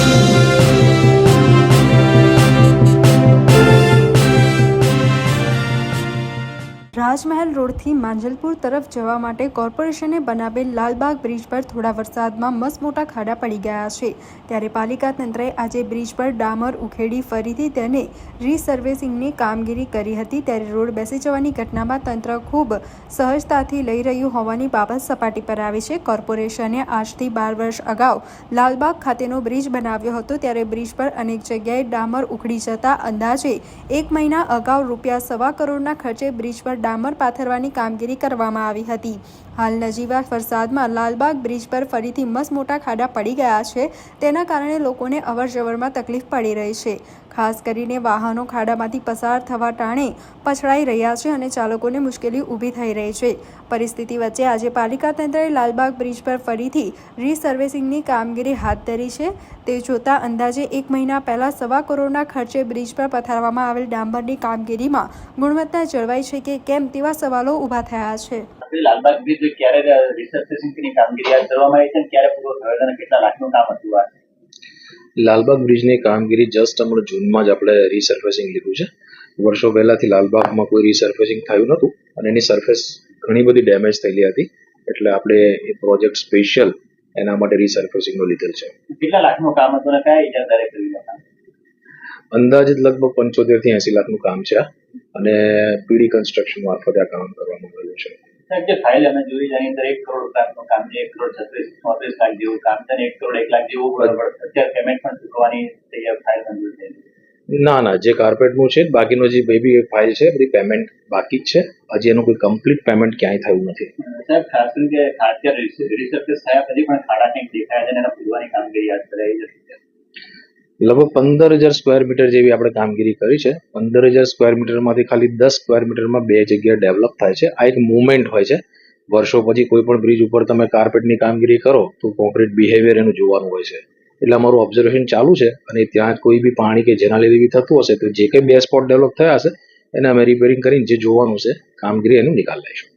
Thank you. રાજમહેલ રોડથી માંજલપુર તરફ જવા માટે કોર્પોરેશને બનાવેલ લાલબાગ બ્રિજ પર થોડા વરસાદમાં મસમોટા ખાડા પડી ગયા છે. ત્યારે પાલિકા તંત્રએ આજે બ્રિજ પર ડામર ઉખેડી ફરીથી તેને રીસર્વિસિંગની કામગીરી કરી હતી. ત્યારે રોડ બેસી જવાની ઘટનામાં તંત્ર ખૂબ સહજતાથી લઈ રહ્યું હોવાની બાબત સપાટી પર આવી છે. કોર્પોરેશને આજથી બાર વર્ષ અગાઉ લાલબાગ ખાતેનો બ્રિજ બનાવ્યો હતો. ત્યારે બ્રિજ પર અનેક જગ્યાએ ડામર ઉખડી જતા અંદાજે એક મહિના અગાઉ રૂપિયા સવા કરોડના ખર્ચે બ્રિજ પર ડામર પાથરવાની કામગીરી કરવામાં આવી હતી. હાલ નજીવા વરસાદમાં લાલબાગ બ્રિજ પર ફરીથી મસમોટા ખાડા પડી ગયા છે. તેના કારણે લોકોને અવરજવરમાં તકલીફ પડી રહી છે. ખાસ કરીને વાહનો ખાડામાંથી પસાર થવા ટાણે પછડાઈ રહ્યા છે અને ચાલકોને મુશ્કેલી ઊભી થઈ રહી છે. પરિસ્થિતિ વચ્ચે આજે પાલિકા તંત્રએ લાલબાગ બ્રિજ પર ફરીથી રીસર્વિસિંગની કામગીરી હાથ ધરી છે. તે જોતાં અંદાજે એક મહિના પહેલાં સવા કરોડના ખર્ચે બ્રિજ પર પથારવામાં આવેલ ડાંબરની કામગીરીમાં ગુણવત્તા જળવાઈ છે કે કેમ તેવા સવાલો ઊભા થયા છે. લાલબાગ બ્રિજ ક્યારે રિસર્ફેસિંગની કામગીરી હાથ ધરવામાં આવી છે ક્યારે પૂરો થયો અને કેટલા લાખનું કામ હતું આ? લાલબાગ બ્રિજની કામગીરી જસ્ટ હમણાં જૂનમાં જ આપણે રીસર્ફેસિંગ લીધું છે. વર્ષો પહેલાથી લાલબાગમાં કોઈ રીસર્ફેસિંગ થયું નહોતું અને એની સરફેસ ઘણી બધી ડેમેજ થયેલી હતી. એટલે આપણે એ પ્રોજેક્ટ સ્પેશિયલ એના માટે રીસર્ફેસિંગનો લીધેલ છે. કેટલા લાખનું કામ હતું અને કયા ઇજાદારે કર્યું અંદાજિત લગભગ પંચોતેરથી એસી લાખનું કામ છે અને પીડી કન્સ્ટ્રક્શન મારફતે આ કામ કરવામાં આવેલું છે. સાહેબ જે ફાઇલ અમે જોઈ જાય એની અંદર એક કરોડ લાખનું કામ છે એક કરોડ છત્રીસ ચોત્રીસ લાખ જેવું કામ છે અને એક કરોડ એક લાખ જેવું અત્યારે પેમેન્ટ પણ ચૂકવવાની તૈયાર ફાઇલ મંજૂર થઈ ના ના જે કાર્પેટનું છે બાકીનો જે બેબી ફાઇલ છે બધી પેમેન્ટ બાકી જ છે. હજી એનું કોઈ કમ્પ્લીટ પેમેન્ટ ક્યાંય થયું નથી. સાહેબ ખાસ કરીને કે અત્યારે રિસર્ફેસ થયા પછી પણ ખાડા કંઈક દેખાય છે અને એના પૂરવાની કામગીરી હાથ ધરાઈ છે. લગભગ પંદર હજાર સ્ક્વેર મીટર જેવી આપણે કામગીરી કરી છે. પંદર હજાર સ્ક્વેર મીટરમાંથી ખાલી દસ સ્ક્વેર મીટરમાં બે જગ્યાએ ડેવલપ થાય છે. આ એક મુવમેન્ટ હોય છે. વર્ષો પછી કોઈ પણ બ્રિજ ઉપર તમે કાર્પેટની કામગીરી કરો, તો કોન્ક્રીટ બિહેવિયર એનું જોવાનું હોય છે. એટલે અમારું ઓબ્ઝર્વેશન ચાલુ છે અને ત્યાં કોઈ બી પાણી કે જેના લીધે બી થતું હશે, તો જે કંઈ બે સ્પોટ ડેવલપ થયા હશે, એને અમે રિપેરિંગ કરીને જે જોવાનું છે, કામગીરી એનું નિકાલ લઈશું.